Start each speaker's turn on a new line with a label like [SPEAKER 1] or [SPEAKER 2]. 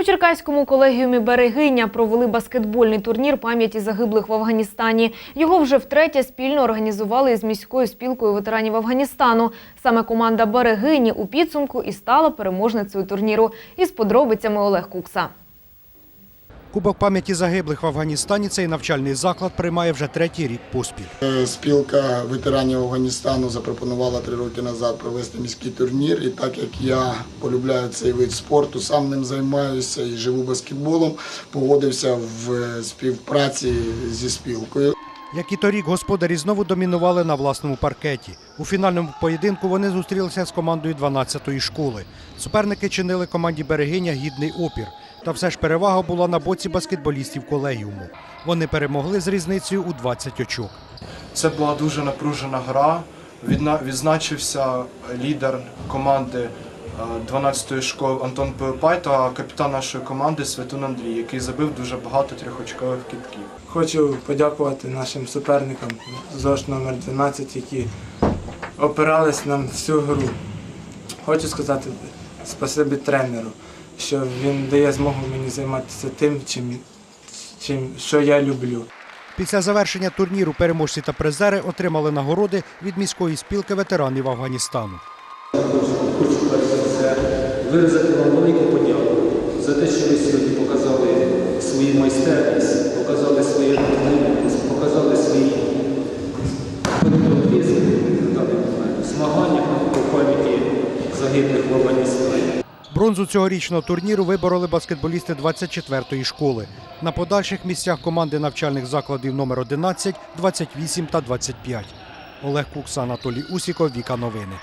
[SPEAKER 1] У Черкаському колегіумі Берегиня провели баскетбольний турнір пам'яті загиблих в Афганістані. Його вже втретє спільно організували із міською спілкою ветеранів Афганістану. Саме команда Берегині у підсумку і стала переможницею турніру. Із подробицями Олег Кукса.
[SPEAKER 2] Кубок пам'яті загиблих в Афганістані цей навчальний заклад приймає вже третій рік поспіль.
[SPEAKER 3] Е, Спілка ветеранів Афганістану запропонувала три роки назад провести міський турнір. І так як я полюбляю цей вид спорту, сам ним займаюся і живу баскетболом, погодився в е, співпраці зі спілкою.
[SPEAKER 2] Як і торік, господарі знову домінували на власному паркеті. У фінальному поєдинку вони зустрілися з командою 12-ї школи. Суперники чинили команді Берегиня гідний опір. Та все ж перевага була на боці баскетболістів колегіуму. Вони перемогли з різницею у 20 очок.
[SPEAKER 4] Це була дуже напружена гра. Відна- Відзначився лідер команди е, 12-ї школи Антон Пилипай та капітан нашої команди Святун Андрій, який забив дуже багато трьохочкових кітків.
[SPEAKER 5] Хочу подякувати нашим суперникам ЗОЖ номер 12, які опирались нам всю гру. Хочу сказати спасибі тренеру, що він дає змогу мені займатися тим, чим, чим що я люблю.
[SPEAKER 2] Після завершення турніру переможці та призери отримали нагороди від міської спілки ветеранів Афганістану.
[SPEAKER 6] Хочу перш за все виразити вам велику подяку за те, що ви сьогодні показали свою майстерність, показали свої розуміння, показали свої патріотизм змагання по пам'яті загиблих в Афганістані.
[SPEAKER 2] Бронзу цьогорічного турніру вибороли баскетболісти 24-ї школи. На подальших місцях команди навчальних закладів номер 11, 28 та 25. Олег Кукса, Анатолій Усіков, Віка Новини.